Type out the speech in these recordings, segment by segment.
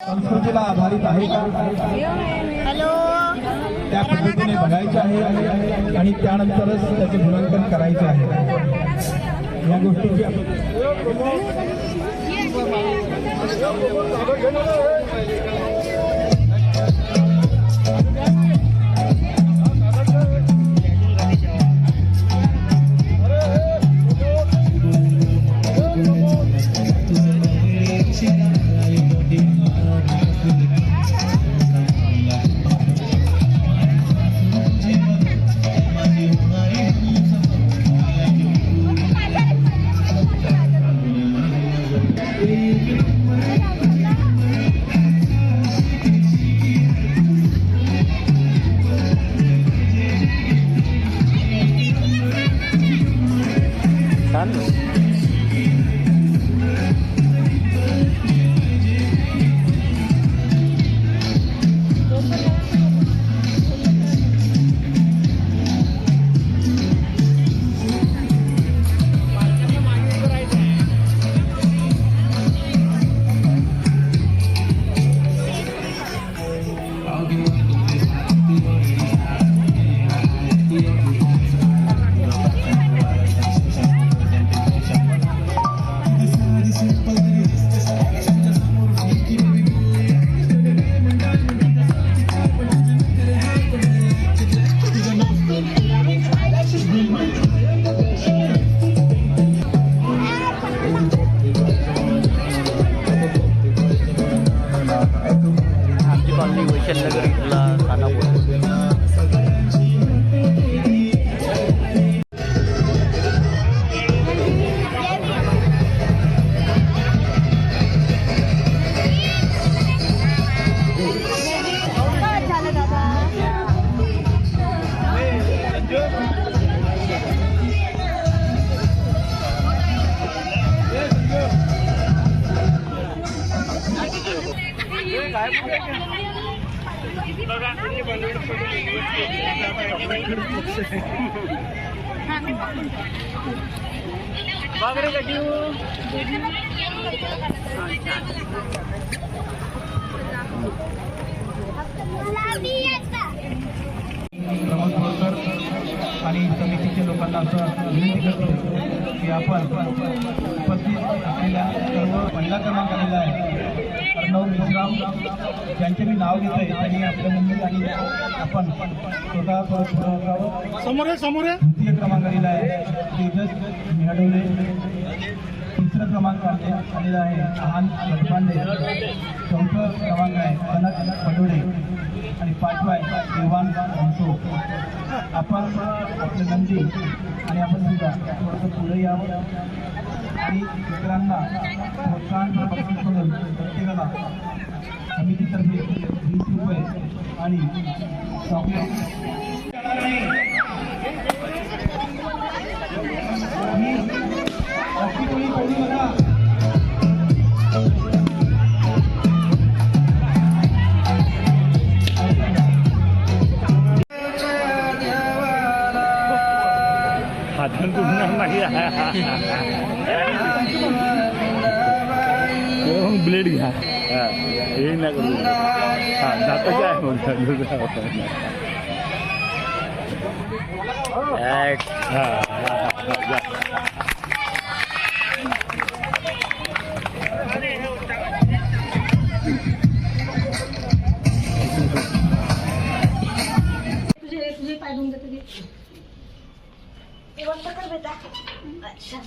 संस्कृतीला आधारित आहे त्या पद्धतीने बघायचे आहे आणि त्यानंतरच त्याचे गुणांकन करायचे आहे. या गोष्टीची आपण chân Negeri Gula là Hãy subscribe cho kênh Ghiền Khanapur झालं दादा प्रमोद बोरकर आणि समितीच्या लोकांना असं विनंती करतो की आपण उपस्थित असलेल्या सर्व महिला क्रमांक आलेला आहे अर्णव मिश्राम ज्यांचे मी नाव घेतोय त्यांनी आपल्या मुंबई आणि आपण स्वतः थोडं समोर आहे समोर आहे द्वितीय क्रमांक आलेला आहे तेजस मिहाडवले तिसरा क्रमांक आले- आलेला आहे आहान लटपांडे चौथं क्रमांक आहे कनक पडोळे. आणि पाचवा आहे देवान घनसो आपण आपले नंदी. आणि आपण सुद्धा थोडंसं पुढे यावं. आणि इतरांना प्रोत्साहन बक्षीस म्हणून प्रत्येकाला समितीतर्फे वीस रुपये आणि चॉकलेट ब्लेड घ्या हा, हे नाही करू हा दाताचे आहे म्हणतात हा, वर पकड बेटा अच्छा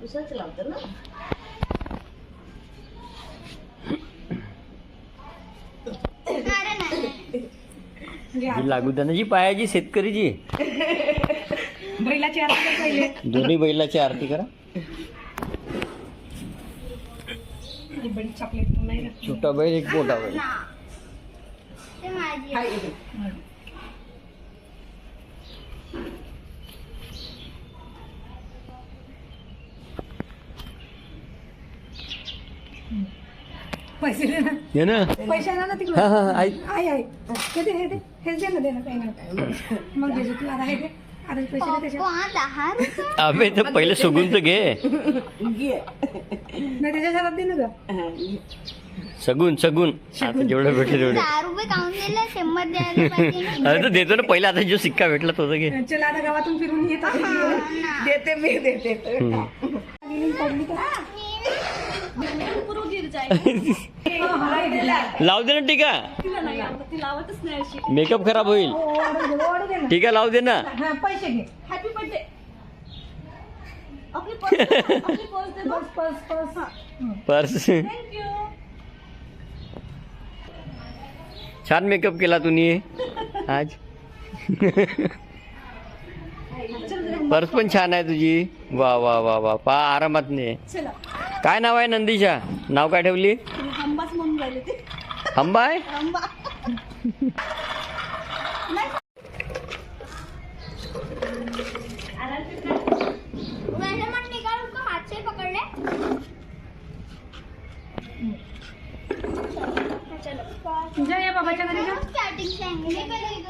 दुसरंच लावतं ना लागू द्या जी पायाची शेतकरीची. बैलाची आरती दोन्ही बैलाची आरती करा. ही चॉकलेट नाही. छोटा बैल एक मोठा बैल. पैसे दे ना. ये ना. पैसे आणा ना तिकडे हा हा आई. आहे आहे हे दे हे दे. हेच दे ना दे ना. काही मग दे तू. आता अबे तर पहिले सुगून तर घे. सगून सगून. आता जेवढं भेटेल तेवढं. अरे तर देतो ना पहिला आता जो सिक्का भेटला तो तर घे. चला आता गावातून फिरून येत. देते मी देते हम्म. पडली का लाव दे ना टीका। मेकअप खराब होईल. ओरडू दे ना टीका लाव दे ना. हा पैसे घे. हॅपी बर्थडे आपली पर्स हा. छान मेकअप केला तुम्ही. आज. पर्स पण छान आहे तुझी. वा वा वा वा. पा आरामात ने. चला. काय नाव आहे नंदीशा नाव काय ठेवली? हमबाच म्हणून राहिले ते. अंबा आहे? हंबा. बाबाच्या घरी स्टार्टिंग